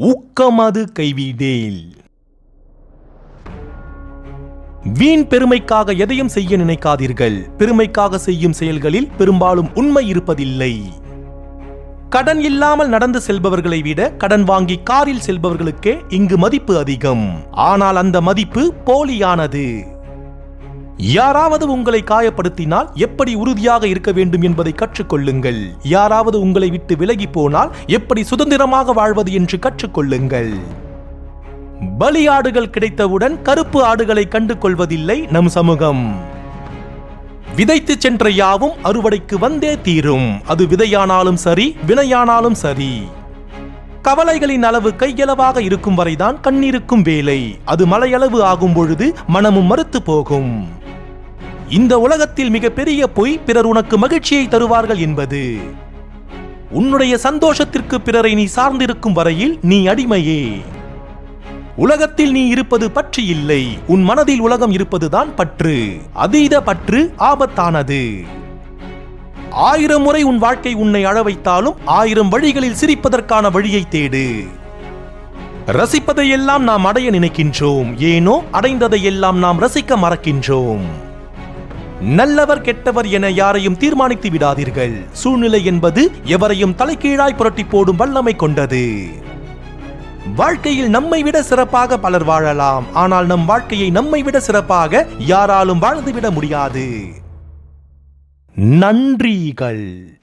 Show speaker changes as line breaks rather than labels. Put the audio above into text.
ஊக்கமது கைவிடேல். வீண் பெருமைக்காக எதையும் செய்ய நினைக்காதீர்கள். பெருமைக்காக செய்யும் செயல்களில் பெரும்பாலும் உண்மை இருப்பதில்லை. கடன் இல்லாமல் நடந்து செல்பவர்களை விட கடன் வாங்கி காரில் செல்பவர்களுக்கே இங்கு மதிப்பு அதிகம். ஆனால் அந்த மதிப்பு போலியானது. யாராவது உங்களை காயப்படுத்தினால் எப்படி உறுதியாக இருக்க வேண்டும் என்பதை கற்றுக்கொள்ளுங்கள். யாராவது உங்களை விட்டு விலகி போனால் எப்படி சுதந்திரமாக வாழ்வது என்று கற்றுக்கொள்ளுங்கள். பலியாடுகள் கிடைத்தவுடன் கருப்பு ஆடுகளை கண்டு கொள்வதில்லை நம் சமூகம். விதைத்து சென்ற யாவும் அறுவடைக்கு வந்தே தீரும். அது விதையானாலும் சரி வினையானாலும் சரி. கவலைகளின் அளவு கையளவாக இருக்கும் வரைதான் கண்ணீருக்கும் வேலை. அது மலையளவு ஆகும் பொழுது மனமும் மறுத்து போகும். இந்த உலகத்தில் மிகப்பெரிய பொய் பிறர் உனக்கு மகிழ்ச்சியை தருவார்கள் என்பது. உன்னுடைய சந்தோஷத்திற்கு பிறரை நீ சார்ந்திருக்கும் வரையில் நீ அடிமையே. உலகத்தில் நீ இருப்பது பற்று இல்லை. உன் மனதில் உலகம் இருப்பதுதான் பற்று. அதீத பற்று ஆபத்தானது. ஆயிரம் முறை உன் வாழ்க்கை உன்னை அழ வைத்தாலும் ஆயிரம் வழிகளில் சிரிப்பதற்கான வழியை தேடு. ரசிப்பதையெல்லாம் நாம் அடைய நினைக்கின்றோம். ஏனோ அடைந்ததையெல்லாம் நாம் ரசிக்க மறக்கின்றோம். நல்லவர் கெட்டவர் என யாரையும் தீர்மானித்து விடாதீர்கள். சூழ்நிலை என்பது எவரையும் தலைகீழாய் புரட்டி போடும் வல்லமை கொண்டது. வாழ்க்கையில் நம்மை விட சிறப்பாக பலர் வாழலாம். ஆனால் நம் வாழ்க்கையை நம்மை விட சிறப்பாக யாராலும் வாழ்ந்துவிட முடியாது. நன்றிகள்.